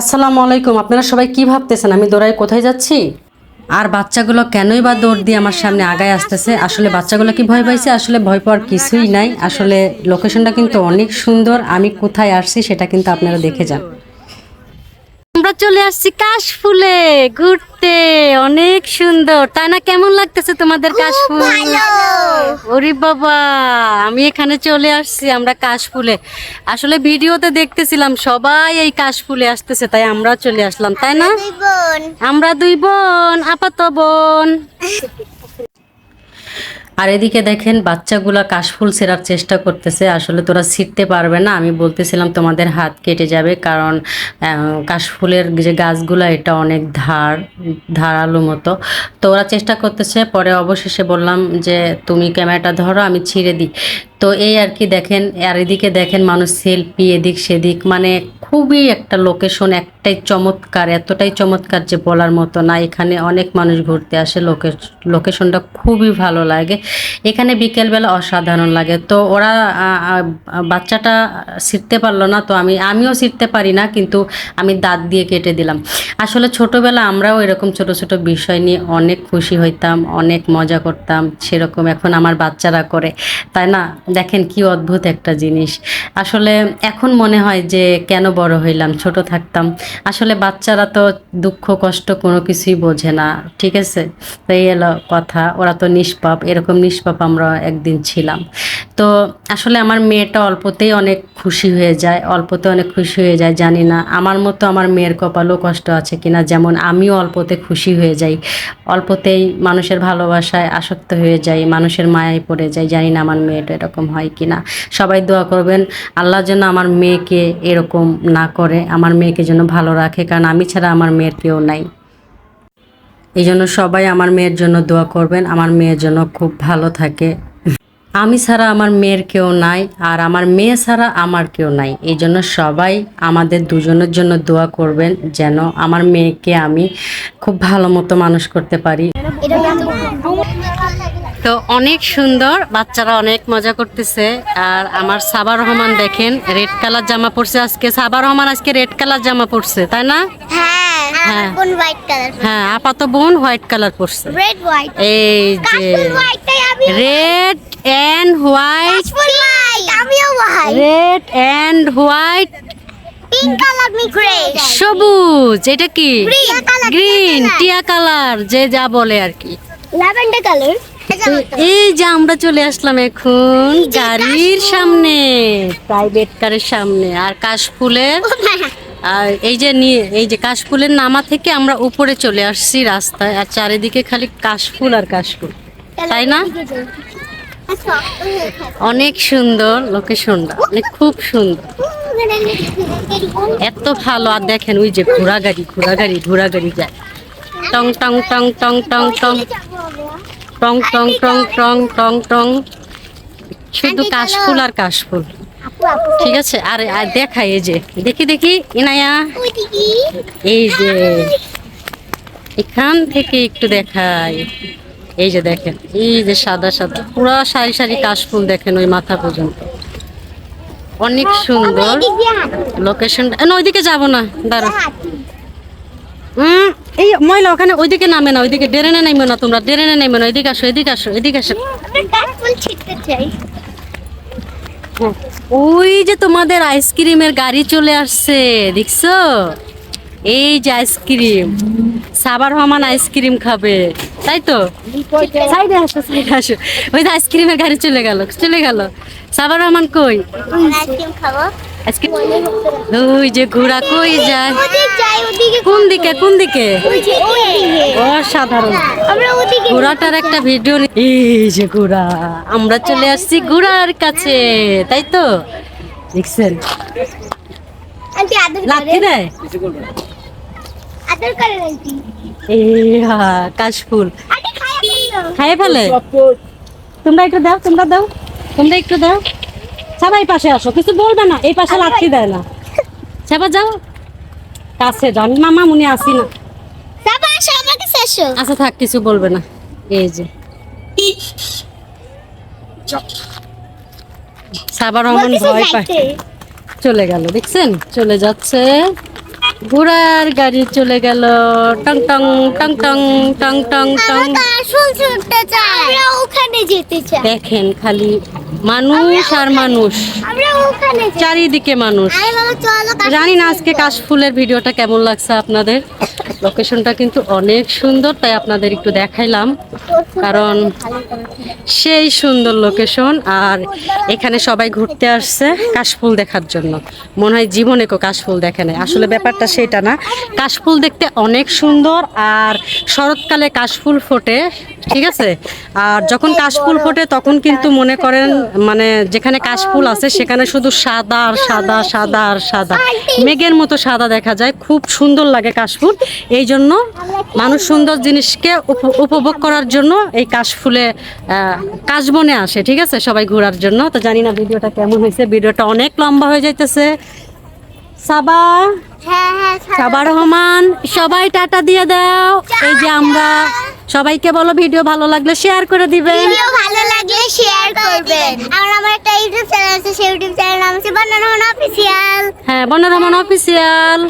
আসসালামু আলাইকুম, আপনারা সবাই কি ভাবতেছেন? আমি দৌড়াই কোথায় যাচ্ছি? আর বাচ্চাগুলো কেনই বা দৌড় দিয়ে আমার সামনে আগায় আসতেছে? আসলে বাচ্চাগুলো কি ভয় পাইছে? আসলে ভয় পাওয়ার কিছুই নাই। আসলে লোকেশনটা কিন্তু অনেক সুন্দর। আমি কোথায় আসছি সেটা কিন্তু আপনারা দেখে যান। চলে আসছি কাশফুলে ঘুরতে। অনেক সুন্দর। তাই না কেমন লাগতেছে তোমাদের কাশফুল? ওরে বাবা আমি এখানে চলে আসছি আমরা কাশফুলে। আসলে ভিডিওতে দেখতেছিলাম সবাই এই কাশফুলে আসতেছে তাই আমরা চলে আসলাম তাই না? আমরা দুই বোন আপাত বোন। আর এদিকে দেখেন, বাচ্চাগুলা কাশফুল সেরার চেষ্টা করতেছে। আসলে তোরা ছিঁড়তে পারবে না। আমি বলতেছিলাম, তোমাদের হাত কেটে যাবে। কারণ কাশফুলের যে গাছগুলা, এটা অনেক ধার, ধারালো মতো। তো ওরা চেষ্টা করতেছে। পরে অবশেষে বললাম যে, তুমি ক্যামেরাটা ধরো, আমি ছিঁড়ে দিই। তো এই আর কি দেখেন, আর এদিকে দেখেন মানুষ সেলফি, এদিক সেদিক মানে খুবই একটা লোকেশন একটাই চমৎকার, এতটাই চমৎকার যে বলার মতো না। এখানে অনেক মানুষ ঘুরতে আসে লোকে লোকেশনটা খুবই ভালো লাগে। এখানে বিকেলবেলা অসাধারণ লাগে। তো ওরা বাচ্চাটা শিখতে পারল না, তো আমি, আমিও শিখতে পারি না, কিন্তু আমি দাঁত দিয়ে কেটে দিলাম। আসলে ছোটোবেলা আমরাও এরকম ছোট ছোট বিষয় নিয়ে অনেক খুশি হইতাম, অনেক মজা করতাম, সেরকম এখন আমার বাচ্চারা করে। তাই না? দেখেন কি অদ্ভুত একটা জিনিস। আসলে এখন মনে হয় যে কেন বড় হইলাম, ছোট থাকতাম। আসলে বাচ্চারা তো দুঃখ, কষ্ট কোনো কিছুই বোঝে না, ঠিক আছে? তো এই এলো কথা, ওরা তো নিষ্পাপ, এরকম নিষ্পাপ আমরা একদিন ছিলাম। তো আসলে আমার মেয়েটা অল্পতেই অনেক খুশি হয়ে যায়, অল্পতে অনেক খুশি হয়ে যায়, জানি না। আমার মতো আমার মেয়ের কপালও কষ্ট আছে কিনা, যেমন আমিও অল্পতে খুশি হয়ে যাই। অল্পতেই মানুষের ভালোবাসায় আসক্ত হয়ে যাই, মানুষের মায়ায় পড়ে যাই, জানি না আমার মেয়েটা এরকম হয় কিনা। সবাই দোয়া করবেন, আল্লাহ যেন আমার মেয়েকে এরকম না করে আমার মেয়েকে যেন ভালো রাখে, কারণ আমি ছাড়া আমার মেয়ের কেউ নাই। এই জন্য সবাই আমার মেয়ের জন্য দোয়া করবেন, আমার মেয়ের জন্য খুব ভালো থাকে। আমি ছাড়া আমার মেয়ের কেউ নাই আর আমার মেয়ে ছাড়া আমার কেউ নাই। এই জন্য সবাই আমাদের দুজনের জন্য দোয়া করবেন যেন আমার মেয়েকে আমি খুব ভালো মতো মানুষ করতে পারি। তো অনেক সুন্দর, বাচ্চারা অনেক মজা করতেছে। আর আমার সাবা রহমান দেখেন, রেড কালার জামা পরছে আজকে। সাবা রহমান আজকে রেড কালার জামা পরছে, তাই না? হ্যাঁ হ্যাঁ। হোয়াইট কালার হ্যাঁ আপাত বোন হোয়াইট কালার পরছে। রেড হোয়াইট এই যে রেড অ্যান্ড হোয়াইট আমিও হোয়াইট রেড এন্ড হোয়াইট সবুজ এটা কি? গ্রিন টিয়া টিয়া কালার যে যা বলে আর কি। ল্যাভেন্ডার কালার এই যে আমরা চলে আসলাম এখন গাড়ির সামনে প্রাইভেট কারের সামনে। আর কাশফুলের আর এই যে নিয়ে এই যে কাশফুলের নামা থেকে আমরা উপরে চলে আসছি রাস্তায় আর চারিদিকে খালি কাশফুল আর কাশফুল। তাই না? অনেক সুন্দর লোকেশনটা মানে খুব সুন্দর। এত ভালো আর দেখেন ওই যে ঘোড়া গাড়ি ঘোড়া গাড়ি ঘোড়া গাড়ি যায়। টং টং টং টং টং টং। টং টং টং টং টং টং। শুধু কাশফুল আর কাশফুল। ঠিক আছে আর আর দেখাই এই যে দেখি দেখি ইনায়া। এই যে এখান থেকে একটু দেখাই। এই যে দেখেন এই যে সাদা সাদা পুরো সারি সারি কাশফুল দেখেন ওই মাথা পর্যন্ত। অনেক সুন্দর। লোকেশনটা না ওইদিকে যাব না দাঁড়া হুম এই ময়লা ওখানে ওইদিকে নামে না ওইদিকে ড্রেনে নামবে না তোমরা ড্রেনে নামবে না এদিকে আসো এদিকে আসো এদিকে আসো। ওই যে তোমাদের আইসক্রিমের গাড়ি চলে আসছে দেখছ? এই যে আইসক্রিম সাবার রহমান আইসক্রিম খাবে তাই তো? সাইডে আসো সাইডে আসো। ওই যে আইসক্রিমের গাড়ি চলে গেল চলে গেল। সাবার রহমান কই? আইসক্রিম খাব। ওই যে ঘোড়া কই যায়? কোন দিকে কোন দিকে। অসাধারণ আমরা ঘোড়াটার একটা ভিডিও এই যে ঘোড়া। আমরা চলে আসছি ঘোড়ার কাছে তাই তো? দেখছেন? দেয় কাশফুল। খাইয়ে ফেলে। তোমরা একটু দাও তোমরা দাও। তোমরা একটু দাও। সবাই পাশে আসো কিছু বলবে না এই পাশে লাঠি দেয় না। সবাই যাও। কাছে মামা মনে আসি না। সব আসো আচ্ছা থাক কিছু বলবে না। এই যে। সাবার রহমান ভয় পায়। চলে গেল দেখছেন? চলে যাচ্ছে। ঘোড়ার গাড়ি চলে গেল। টং টং টং টং টং টং টং। আমরা ওখানে যেতে চাই। দেখেন খালি মানুষ আর মানুষ। আমরা ওখানে চারিদিকে মানুষ। আরে বাবা চলো কাশফুল জানি না আজকে কাশফুলের ভিডিওটা কেমন লাগছে আপনাদের। লোকেশনটা কিন্তু অনেক সুন্দর, তাই আপনাদের একটু দেখাইলাম। কারণ সেই সুন্দর লোকেশন আর এখানে সবাই ঘুরতে আসছে কাশফুল দেখার জন্য। মনে হয় জীবনে কেউ কাশফুল দেখে নেয় আসলে ব্যাপারটা সেটা না। কাশফুল দেখতে অনেক সুন্দর, আর শরৎকালে কাশফুল ফোটে ঠিক আছে? আর যখন কাশফুল ফোটে তখন কিন্তু মনে করেন মানে যেখানে কাশফুল আছে সেখানে শুধু সাদা আর সাদা সাদা আর সাদা। মেঘের মতো সাদা দেখা যায়। খুব সুন্দর লাগে কাশফুল। এই জন্য মানুষ সুন্দর জিনিসকে উপ- উপভোগ করার জন্য এই কাশফুলে কাশবনে আসে ঠিক আছে? সবাই ঘোরার জন্য। তো জানি না ভিডিওটা কেমন হয়েছে। ভিডিওটা অনেক লম্বা হয়ে যাইতেছে। সাবা হ্যাঁ হ্যাঁ সাবা রহমান সবাই টাটা দিয়ে দাও। এই যে আমরা সবাইকে বলো ভিডিও ভালো লাগলে শেয়ার করে দিবে ভিডিও ভালো লাগলে শেয়ার করবেন। আর আমার একটা ইউটিউব চ্যানেল আছে সেই ইউটিউব চ্যানেল নাম হচ্ছে বানানো অফিসিয়াল হ্যাঁ বন্যা রমন অফিসিয়াল